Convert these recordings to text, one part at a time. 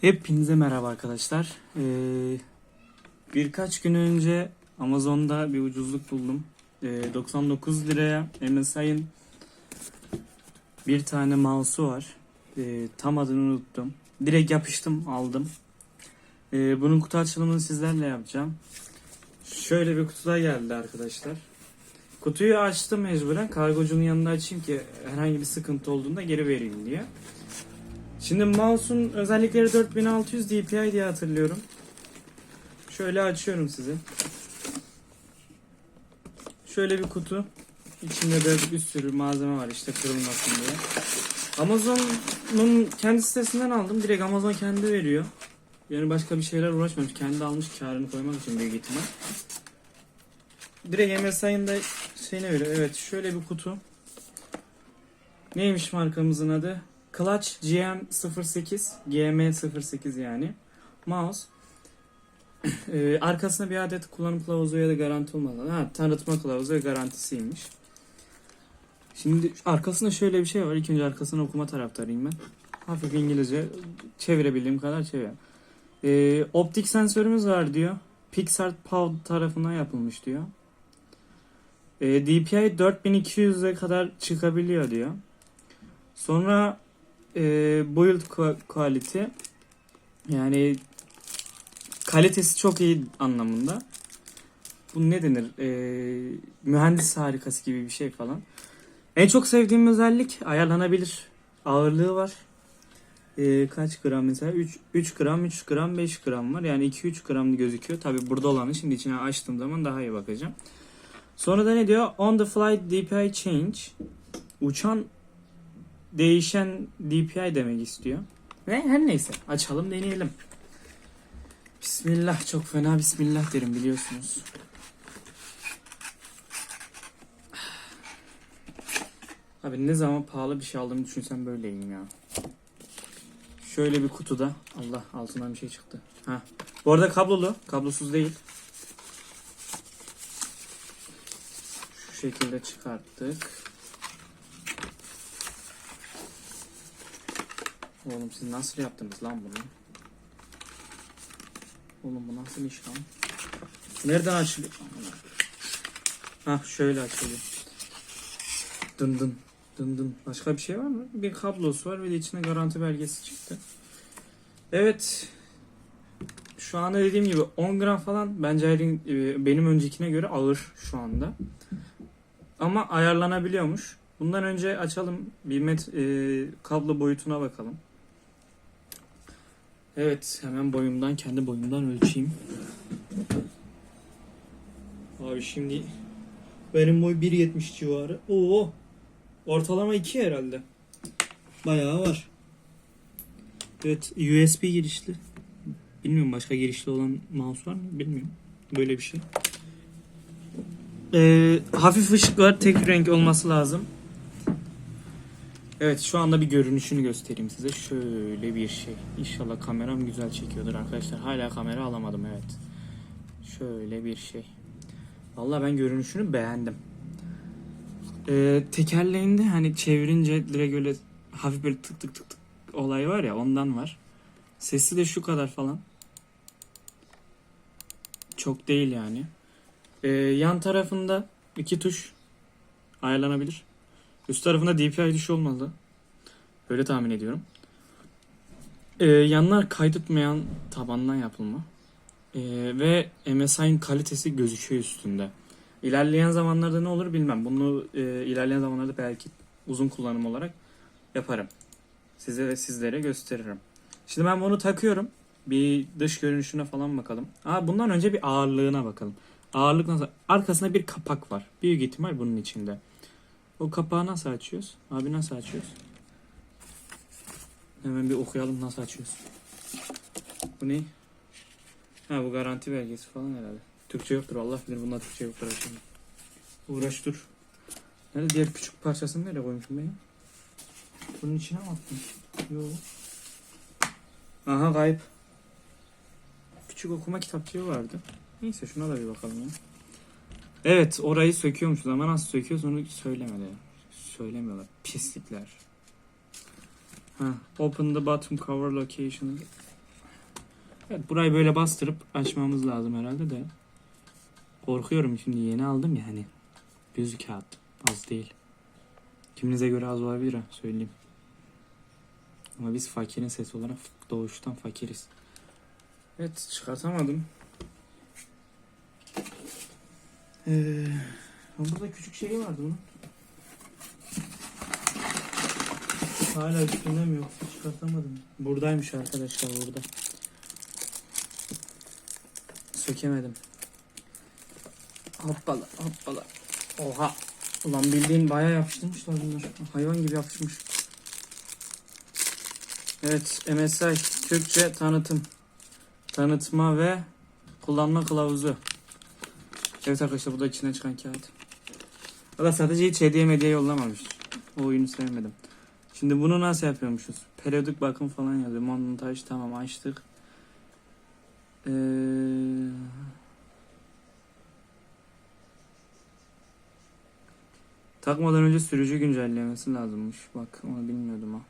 Hepinize merhaba arkadaşlar. Ee, birkaç gün önce Amazon'da bir ucuzluk buldum. Ee, 99 liraya MSI'ın bir tane mouse'u var. Ee, tam adını unuttum. Direkt yapıştım aldım. Ee, bunun kutu açılımını sizlerle yapacağım. Şöyle bir kutuda geldi arkadaşlar. Kutuyu açtım mecburen. Kargocunun yanında açayım ki herhangi bir sıkıntı olduğunda geri vereyim diye. Şimdi mouse'un özellikleri 4600 DPI diye hatırlıyorum. Şöyle açıyorum size. Şöyle bir kutu. İçinde de bir sürü malzeme var işte kırılmasın diye. Amazon'un kendi sitesinden aldım. Direkt Amazon kendi veriyor. Yani başka bir şeyler uğraşmamış. Kendi almış karını koymak için büyük ihtimal. Direkt MSI'ın da şeyine veriyor. Evet şöyle bir kutu. Neymiş markamızın adı? Clutch GM08 GM08 yani mouse Ee, arkasında bir adet kullanım kılavuzu ya da garanti olmadan ha tanıtma kılavuzu ve garantisiymiş. Şimdi arkasında şöyle bir şey var. İlk önce arkasını okuma taraftarıyım ben. Hafif İngilizce çevirebildiğim kadar çevir. Ee, optik sensörümüz var diyor. Pixar Pow tarafından yapılmış diyor. Ee, DPI 4200'e kadar çıkabiliyor diyor. Sonra e, build qua- quality yani kalitesi çok iyi anlamında. Bu ne denir? E, mühendis harikası gibi bir şey falan. En çok sevdiğim özellik ayarlanabilir. Ağırlığı var. E, kaç gram mesela? 3, 3 gram, 3 gram, 5 gram var. Yani 2-3 gram gözüküyor. Tabi burada olanı şimdi içine açtığım zaman daha iyi bakacağım. Sonra da ne diyor? On the fly DPI change. Uçan değişen DPI demek istiyor. Ve her neyse açalım deneyelim. Bismillah çok fena bismillah derim biliyorsunuz. Abi ne zaman pahalı bir şey aldığımı düşünsem böyleyim ya. Şöyle bir kutuda. Allah altından bir şey çıktı. Ha. Bu arada kablolu. Kablosuz değil. Şu şekilde çıkarttık. Oğlum siz nasıl yaptınız lan bunu? Oğlum bu nasıl iş lan? Nereden açılıyor? Ha şöyle açılıyor. Dın dın dın dın. Başka bir şey var mı? Bir kablosu var ve de içine garanti belgesi çıktı. Evet. Şu anda dediğim gibi 10 gram falan bence e, benim öncekine göre ağır şu anda. Ama ayarlanabiliyormuş. Bundan önce açalım bir met, e, kablo boyutuna bakalım. Evet hemen boyumdan kendi boyumdan ölçeyim. Abi şimdi benim boy 1.70 civarı. Oo. Ortalama 2 herhalde. Bayağı var. Evet USB girişli. Bilmiyorum başka girişli olan mouse var mı? Bilmiyorum. Böyle bir şey. Ee, hafif ışık var. Tek renk olması lazım. Evet şu anda bir görünüşünü göstereyim size. Şöyle bir şey. İnşallah kameram güzel çekiyordur arkadaşlar. Hala kamera alamadım evet. Şöyle bir şey. Vallahi ben görünüşünü beğendim. Ee, tekerleğinde hani çevirince direkt öyle hafif böyle tık tık tık tık olay var ya ondan var. Sesi de şu kadar falan. Çok değil yani. Ee, yan tarafında iki tuş ayarlanabilir. Üst tarafında DPI düşü olmalı. Öyle tahmin ediyorum. Ee, yanlar kaydetmeyen tabandan yapılma. Ee, ve MSI'nin kalitesi gözüküyor üstünde. İlerleyen zamanlarda ne olur bilmem. Bunu e, ilerleyen zamanlarda belki uzun kullanım olarak yaparım. Size ve sizlere gösteririm. Şimdi ben bunu takıyorum. Bir dış görünüşüne falan bakalım. Aa, bundan önce bir ağırlığına bakalım. Ağırlık nasıl? Arkasında bir kapak var. Büyük ihtimal bunun içinde. O kapağı nasıl açıyoruz? Abi nasıl açıyoruz? Hemen bir okuyalım nasıl açıyoruz. Bu ne? Ha bu garanti belgesi falan herhalde. Türkçe yoktur Allah bilir bunda Türkçe yoktur şimdi. Uğraş dur. Nerede diğer küçük parçasını nereye koymuşum ben? Bunun içine mi attım? Yok. Aha kayıp. Küçük okuma kitapçığı vardı. Neyse şuna da bir bakalım ya. Evet orayı söküyormuşuz ama nasıl söküyoruz onu söylemedi. Söylemiyorlar. Pislikler. Ha, open the bottom cover location. Evet, burayı böyle bastırıp açmamız lazım herhalde de. Korkuyorum şimdi yeni aldım ya hani. Yüz kağıt az değil. Kiminize göre az olabilir ha söyleyeyim. Ama biz fakirin sesi olarak doğuştan fakiriz. Evet çıkartamadım. Ee, burada küçük şey vardı bunun. Hala üstünde mi yoksa çıkartamadım. Buradaymış arkadaşlar burada. Sökemedim. Hoppala hoppala. Oha. Ulan bildiğin bayağı yapıştırmışlar bunlar. Hayvan gibi yapışmış. Evet MSI Türkçe tanıtım. Tanıtma ve kullanma kılavuzu. Evet arkadaşlar bu da içine çıkan kağıt. Da sadece hiç hediye medya yollamamış. O oyunu sevmedim. Şimdi bunu nasıl yapıyormuşuz? Periyodik bakım falan yazıyor. Montaj tamam açtık. Ee... Takmadan önce sürücü güncellemesi lazımmış. Bak onu bilmiyordum ha.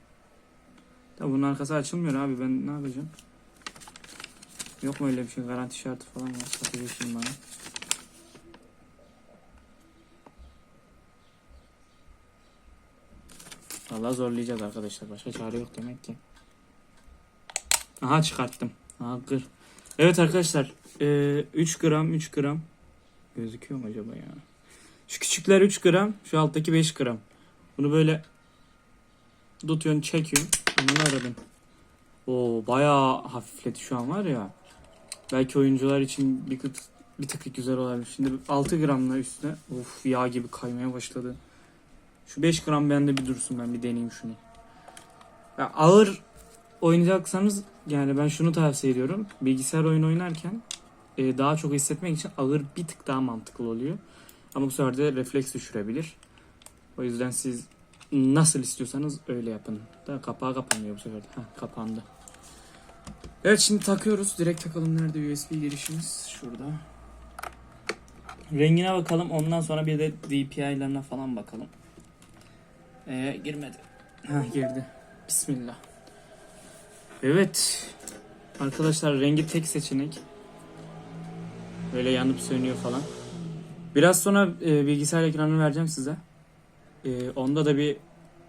Tabi bunun arkası açılmıyor abi ben ne yapacağım? Yok mu öyle bir şey garanti şartı falan var satacak şimdi bana. Vallahi zorlayacağız arkadaşlar. Başka çare yok demek ki. Aha çıkarttım. Aha kır. Evet arkadaşlar. Ee, 3 gram 3 gram. Gözüküyor mu acaba ya? Şu küçükler 3 gram. Şu alttaki 5 gram. Bunu böyle tutuyorsun çekiyorsun. Bunu aradım. Oo bayağı hafifledi şu an var ya. Belki oyuncular için bir bir tık güzel olabilir. Şimdi 6 gramla üstüne. Of yağ gibi kaymaya başladı. Şu 5 gram bende bir dursun ben bir deneyeyim şunu. Ya ağır oynayacaksanız yani ben şunu tavsiye ediyorum. Bilgisayar oyunu oynarken e, daha çok hissetmek için ağır bir tık daha mantıklı oluyor. Ama bu sefer de refleks düşürebilir. O yüzden siz nasıl istiyorsanız öyle yapın. Da kapağı kapanmıyor bu sefer de. Heh, kapandı. Evet şimdi takıyoruz. Direkt takalım. Nerede USB girişimiz? Şurada. Rengine bakalım. Ondan sonra bir de DPI'lerine falan bakalım. Ee, girmedi. Ha girdi. Bismillah. Evet. Arkadaşlar rengi tek seçenek. Böyle yanıp sönüyor falan. Biraz sonra e, bilgisayar ekranını vereceğim size. E, onda da bir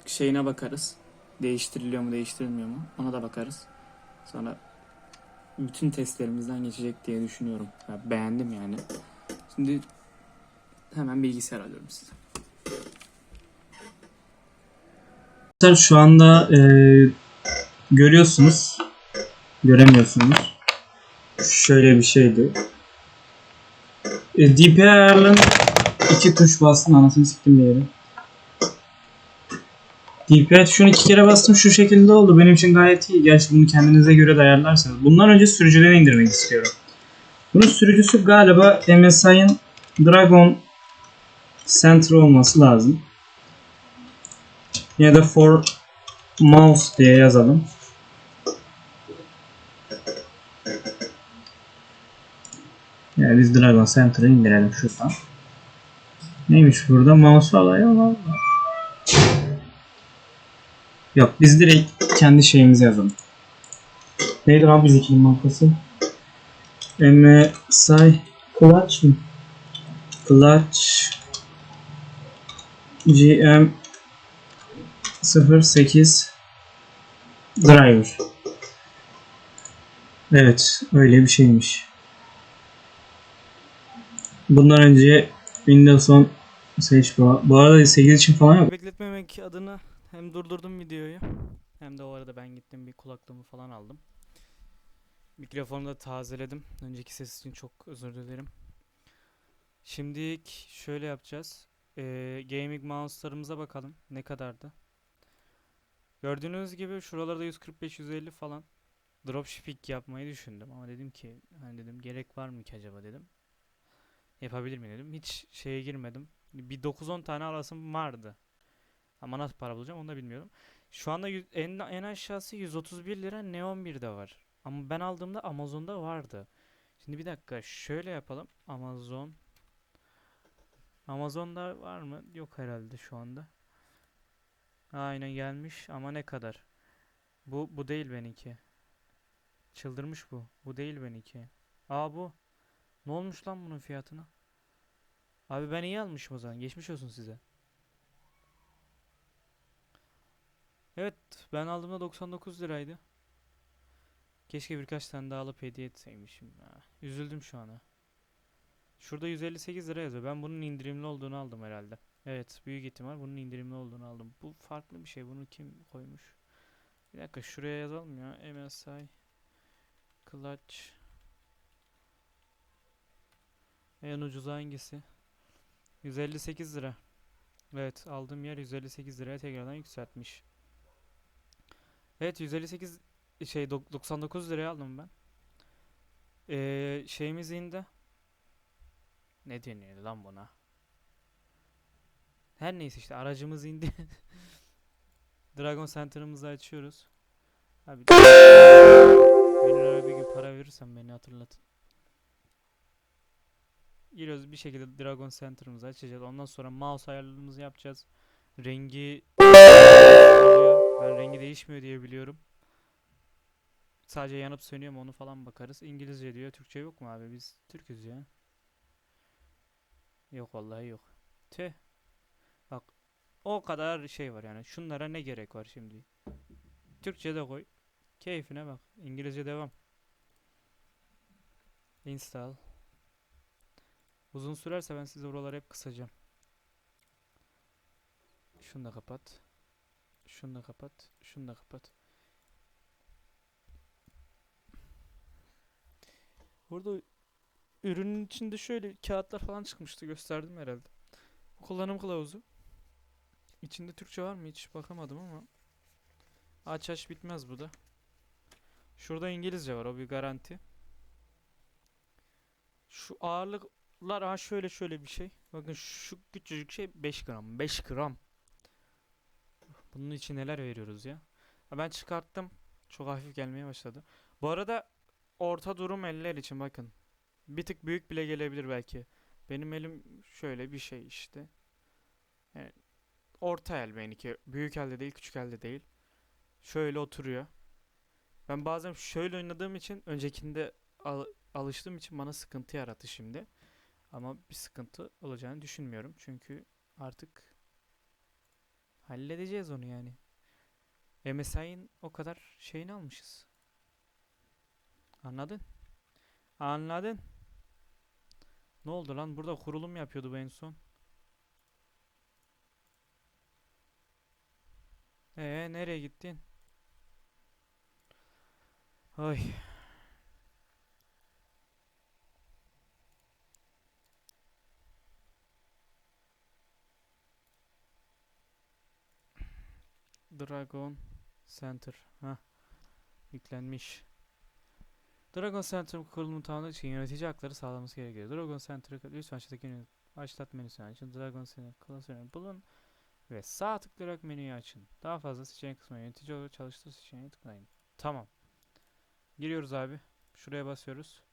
şeyine bakarız. Değiştiriliyor mu değiştirilmiyor mu ona da bakarız. Sonra bütün testlerimizden geçecek diye düşünüyorum. Ya, beğendim yani. Şimdi hemen bilgisayar alıyorum size. Şu anda e, görüyorsunuz. Göremiyorsunuz. Şöyle bir şeydi. E, DPI ayarlarını iki tuş bastım anasını siktim bir yere. DPI tuşunu iki kere bastım şu şekilde oldu. Benim için gayet iyi. Gerçi bunu kendinize göre de ayarlarsanız. Bundan önce sürücüden indirmek istiyorum. Bunun sürücüsü galiba MSI'ın Dragon Center olması lazım. Ya da for mouse diye yazalım. Yani biz Dragon Center'ı indirelim şuradan. Neymiş burada? Mouse Allah Allah. Yok biz direkt kendi şeyimizi yazalım. Neydi abi bizimkinin markası? MSI Clutch mı? Clutch GM 08 Driver. Evet öyle bir şeymiş. Bundan önce Windows 10 Sage bu, bu arada 8 için falan yok. Bekletmemek adına hem durdurdum videoyu hem de o arada ben gittim bir kulaklığımı falan aldım. Mikrofonu da tazeledim. Önceki ses için çok özür dilerim. Şimdilik şöyle yapacağız. Ee, gaming mouse'larımıza bakalım ne kadardı. Gördüğünüz gibi şuralarda 145-150 falan dropshipping yapmayı düşündüm ama dedim ki hani dedim gerek var mı ki acaba dedim. Yapabilir miyim dedim. Hiç şeye girmedim. Bir 9-10 tane alasım vardı. Ama nasıl para bulacağım onu da bilmiyorum. Şu anda en, en aşağısı 131 lira Neon 1'de var. Ama ben aldığımda Amazon'da vardı. Şimdi bir dakika şöyle yapalım. Amazon. Amazon'da var mı? Yok herhalde şu anda. Aynen gelmiş ama ne kadar? Bu bu değil benimki. Çıldırmış bu. Bu değil benimki. Aa bu. Ne olmuş lan bunun fiyatına? Abi ben iyi almışım o zaman. Geçmiş olsun size. Evet, ben aldığımda 99 liraydı. Keşke birkaç tane daha alıp hediye etseymişim. ya. Üzüldüm şu ana. Şurada 158 lira yazıyor. Ben bunun indirimli olduğunu aldım herhalde. Evet, büyük ihtimal bunun indirimli olduğunu aldım. Bu farklı bir şey. Bunu kim koymuş? Bir dakika şuraya yazalım ya. MSI Clutch En ucuz hangisi? 158 lira. Evet, aldığım yer 158 liraya tekrardan yükseltmiş. Evet, 158 şey dok- 99 liraya aldım ben. Ee, şeyimiz indi. Ne deniyor lan buna? Her neyse işte aracımız indi. Dragon Center'ımızı açıyoruz. Abi bir gün para verirsem beni hatırlatın. Giriyoruz bir şekilde Dragon Center'ımızı açacağız. Ondan sonra mouse ayarlarımızı yapacağız. Rengi. Ben rengi değişmiyor diye biliyorum. Sadece yanıp sönüyor mu onu falan bakarız. İngilizce diyor. Türkçe yok mu abi? Biz Türküz ya. Yok vallahi yok. Tüh. O kadar şey var yani. Şunlara ne gerek var şimdi? Türkçe de koy. Keyfine bak. İngilizce devam. Install. Uzun sürerse ben size oraları hep kısacağım. Şunu da kapat. Şunu da kapat. Şunu da kapat. Burada ürünün içinde şöyle kağıtlar falan çıkmıştı. Gösterdim herhalde. Kullanım kılavuzu. İçinde Türkçe var mı hiç bakamadım ama. Aç aç bitmez bu da. Şurada İngilizce var o bir garanti. Şu ağırlıklar ha şöyle şöyle bir şey. Bakın şu küçücük şey 5 gram. 5 gram. Bunun için neler veriyoruz ya. Ben çıkarttım. Çok hafif gelmeye başladı. Bu arada orta durum eller için bakın. Bir tık büyük bile gelebilir belki. Benim elim şöyle bir şey işte. Yani orta el benimki. Büyük elde değil, küçük elde değil. Şöyle oturuyor. Ben bazen şöyle oynadığım için öncekinde al- alıştığım için bana sıkıntı yarattı şimdi. Ama bir sıkıntı olacağını düşünmüyorum. Çünkü artık halledeceğiz onu yani. MSI'nin o kadar şeyini almışız. Anladın? Anladın? Ne oldu lan? Burada kurulum yapıyordu bu en son. Ee nereye gittin? Ay. Dragon Center. Ha. Yüklenmiş. Dragon Center kurulumu tamamlamak için yönetici hakları sağlaması gerekiyor. Dragon Center'ı lütfen aşağıdaki menü başlat menüsünü açın. Dragon Center klasörünü bulun ve sağ tıklayarak menüyü açın. Daha fazla seçenek kısmına yönetici olarak çalıştır seçeneği tıklayın. Tamam. Giriyoruz abi. Şuraya basıyoruz.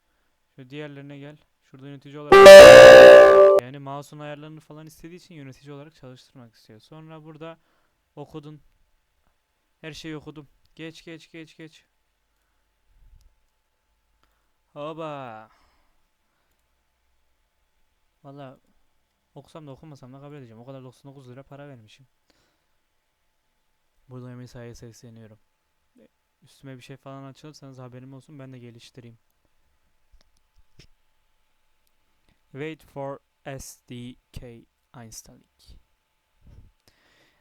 Şu diğerlerine gel. Şurada yönetici olarak yani mouse'un ayarlarını falan istediği için yönetici olarak çalıştırmak istiyor. Sonra burada okudun. Her şeyi okudum. Geç geç geç geç. Hoba. Valla okusam da okumasam da kabul edeceğim. O kadar 99 lira para vermişim. Burada MSI'ye sesleniyorum. E, Üstüme bir şey falan açılırsanız haberim olsun ben de geliştireyim. Wait for SDK installing.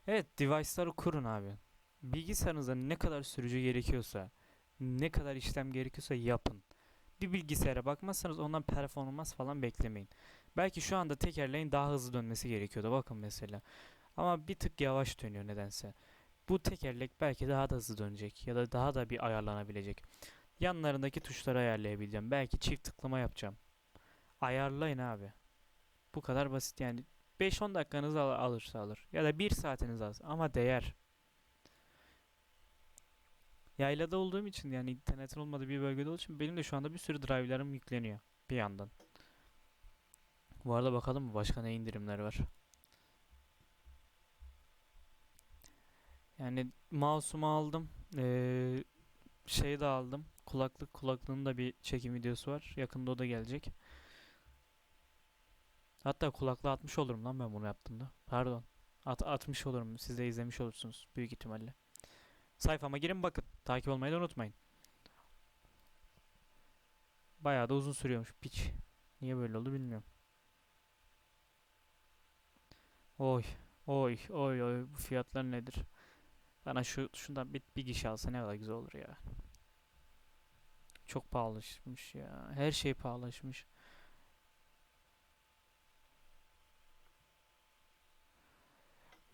Evet, device'ları kurun abi. Bilgisayarınızda ne kadar sürücü gerekiyorsa, ne kadar işlem gerekiyorsa yapın. Bir bilgisayara bakmazsanız ondan performans falan beklemeyin. Belki şu anda tekerleğin daha hızlı dönmesi gerekiyordu bakın mesela. Ama bir tık yavaş dönüyor nedense. Bu tekerlek belki daha da hızlı dönecek ya da daha da bir ayarlanabilecek. Yanlarındaki tuşları ayarlayabileceğim. Belki çift tıklama yapacağım. Ayarlayın abi. Bu kadar basit yani. 5-10 dakikanızı al- alırsa alır. Ya da 1 saatiniz alır. Ama değer. Yaylada olduğum için yani internetin olmadığı bir bölgede olduğu için benim de şu anda bir sürü drive'larım yükleniyor bir yandan. Bu arada bakalım başka ne indirimler var. Yani mouse'umu aldım. Ee, şey de aldım. kulaklık kulaklığının da bir çekim videosu var. Yakında o da gelecek. Hatta kulaklığı atmış olurum lan ben bunu yaptığımda. Pardon. At atmış olurum. Siz de izlemiş olursunuz büyük ihtimalle. Sayfama girin bakın. Takip olmayı da unutmayın. Bayağı da uzun sürüyormuş piç. Niye böyle oldu bilmiyorum. Oy. Oy oy oy bu fiyatlar nedir? Bana şu şundan bir, bir kişi alsa ne kadar güzel olur ya. Çok pahalılaşmış ya. Her şey pahalılaşmış.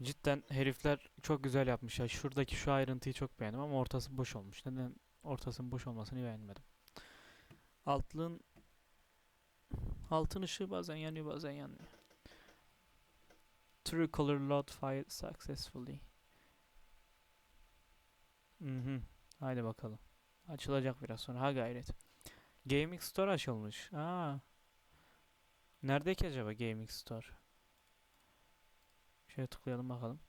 Cidden herifler çok güzel yapmışlar. Şuradaki şu ayrıntıyı çok beğendim ama ortası boş olmuş. Neden ortasının boş olmasını beğenmedim. Altlığın altın ışığı bazen yanıyor bazen yanmıyor. True color load fired successfully. Mhm. Haydi bakalım. Açılacak biraz sonra. Ha gayret. Gaming Store açılmış. Aa. Nerede ki acaba Gaming Store? Şöyle tıklayalım bakalım.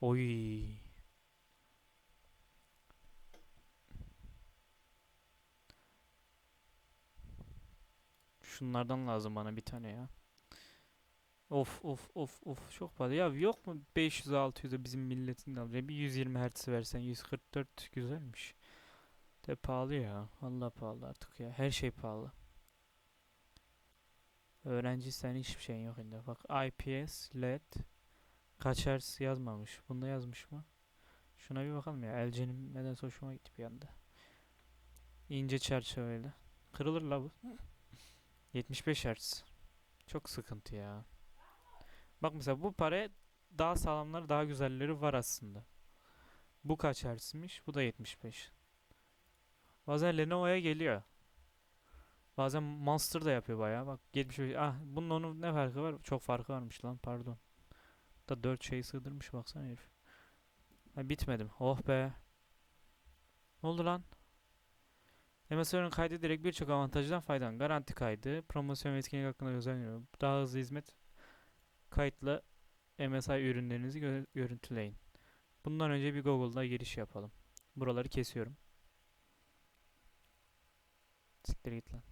Oy. Şunlardan lazım bana bir tane ya. Of of of of çok pahalı. Ya yok mu 500 600'e bizim milletin alacağı bir 120 Hz versen 144 güzelmiş. De pahalı ya. Allah pahalı artık ya. Her şey pahalı. Öğrenciysen hiçbir şeyin yok indi. Bak IPS LED kaç Hz yazmamış. Bunda yazmış mı? Şuna bir bakalım ya. LG'nin nedense hoşuma gitti bir anda. İnce çerçeveli. Kırılır la bu. 75 Hz. Çok sıkıntı ya. Bak mesela bu para daha sağlamları daha güzelleri var aslında. Bu kaç Hz'miş? Bu da 75. Bazen Lenovo'ya geliyor. Bazen Monster da yapıyor bayağı. Bak 75. Ah bunun onun ne farkı var? Çok farkı varmış lan pardon. Da 4 şey sığdırmış baksana herif. Ha, bitmedim. Oh be. Ne oldu lan? MSR'ın kaydı direkt birçok avantajdan faydalan. Garanti kaydı, promosyon ve etkinlik hakkında özel Daha hızlı hizmet kayıtla MSI ürünlerinizi gö- görüntüleyin. Bundan önce bir Google'da giriş yapalım. Buraları kesiyorum. Siktir git lan.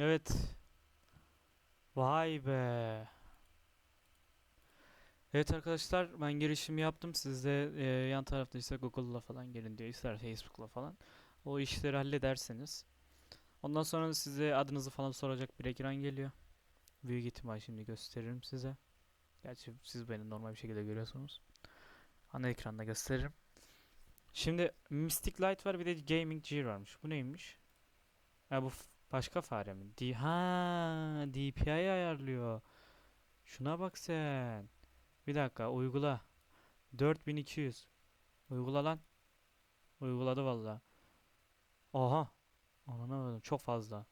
Evet. Vay be. Evet arkadaşlar ben girişimi yaptım. Siz de e, yan tarafta ise Google'la falan girin diyor. ister Facebook'la falan. O işleri hallederseniz. Ondan sonra size adınızı falan soracak bir ekran geliyor. Büyük ihtimal şimdi gösteririm size. Gerçi siz beni normal bir şekilde görüyorsunuz. Ana ekranda gösteririm. Şimdi Mystic Light var bir de Gaming Gear varmış. Bu neymiş? Ha bu başka fare mi? D ha DPI ayarlıyor. Şuna bak sen. Bir dakika uygula. 4200. Uygula lan. Uyguladı valla. Oha. Anlamadım. Çok fazla.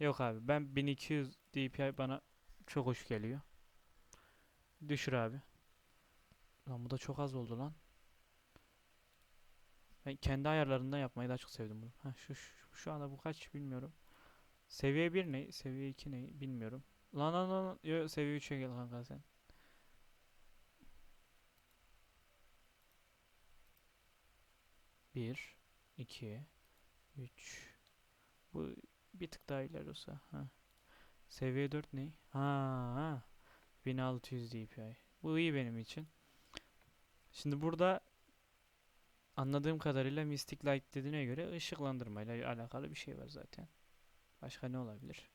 Yok abi ben 1200 DPI bana çok hoş geliyor. Düşür abi. Lan bu da çok az oldu lan. Ben kendi ayarlarından yapmayı daha çok sevdim bunu. Ha, şu, şu, şu anda bu kaç bilmiyorum. Seviye 1 ne? Seviye 2 ne? Bilmiyorum. Lan lan lan. Yo, seviye 3'e gel kanka sen. Bir, iki, üç. Bu bir tık daha ileri olsa. Ha. Seviye 4 ne? Ha, ha. 1600 DPI. Bu iyi benim için. Şimdi burada anladığım kadarıyla Mystic Light dediğine göre ışıklandırmayla alakalı bir şey var zaten. Başka ne olabilir?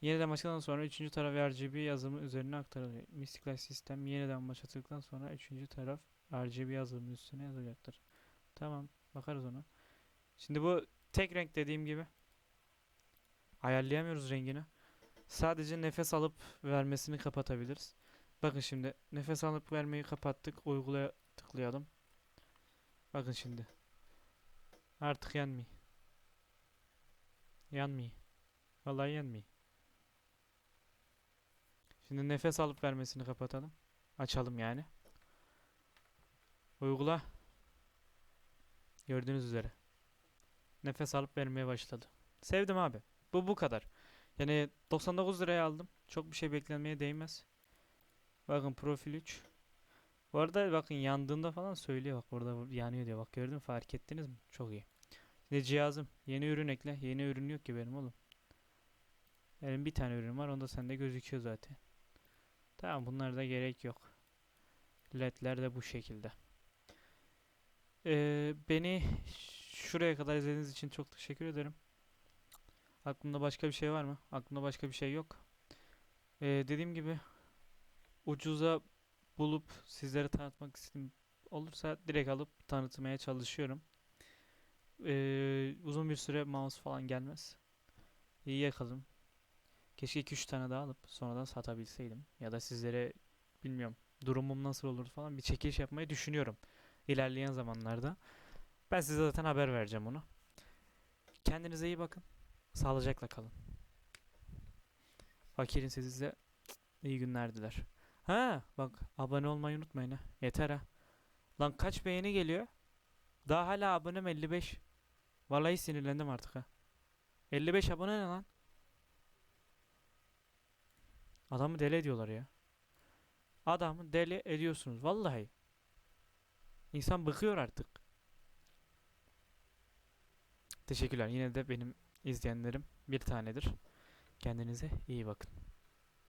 Yeniden başladıktan sonra 3. taraf RGB yazımı üzerine aktarılıyor. Mystic Light sistem yeniden başlatıldıktan sonra 3. taraf RGB yazımı üstüne yazacaktır. Tamam, bakarız ona. Şimdi bu tek renk dediğim gibi ayarlayamıyoruz rengini. Sadece nefes alıp vermesini kapatabiliriz. Bakın şimdi nefes alıp vermeyi kapattık. Uygulaya tıklayalım. Bakın şimdi. Artık yanmıyor. Yanmıyor. Vallahi yanmıyor. Şimdi nefes alıp vermesini kapatalım. Açalım yani. Uygula. Gördüğünüz üzere. Nefes alıp vermeye başladı. Sevdim abi. Bu bu kadar. Yani 99 liraya aldım. Çok bir şey beklenmeye değmez. Bakın profil 3. Bu arada bakın yandığında falan söylüyor bak orada yanıyor diyor. Bak gördün fark ettiniz mi? Çok iyi. Şimdi cihazım yeni ürün ekle. Yeni ürün yok ki benim oğlum. Benim bir tane ürün var. Onda sende gözüküyor zaten. Tamam bunlar da gerek yok. LED'ler de bu şekilde. Ee, beni şuraya kadar izlediğiniz için çok teşekkür ederim. Aklımda başka bir şey var mı? Aklımda başka bir şey yok. Ee, dediğim gibi ucuza bulup sizlere tanıtmak istediğim olursa direkt alıp tanıtmaya çalışıyorum. Ee, uzun bir süre mouse falan gelmez. İyi yakalım. Keşke 2-3 tane daha alıp sonradan satabilseydim. Ya da sizlere bilmiyorum durumum nasıl olur falan bir çekiliş yapmayı düşünüyorum. İlerleyen zamanlarda. Ben size zaten haber vereceğim onu. Kendinize iyi bakın. Sağlıcakla kalın. Fakirin size iyi günler diler. Ha bak abone olmayı unutmayın ha. Yeter ha. Lan kaç beğeni geliyor? Daha hala abonem 55. Vallahi sinirlendim artık ha. 55 abone ne lan? Adamı deli ediyorlar ya. Adamı deli ediyorsunuz vallahi. İnsan bıkıyor artık. Teşekkürler. Yine de benim izleyenlerim bir tanedir. Kendinize iyi bakın.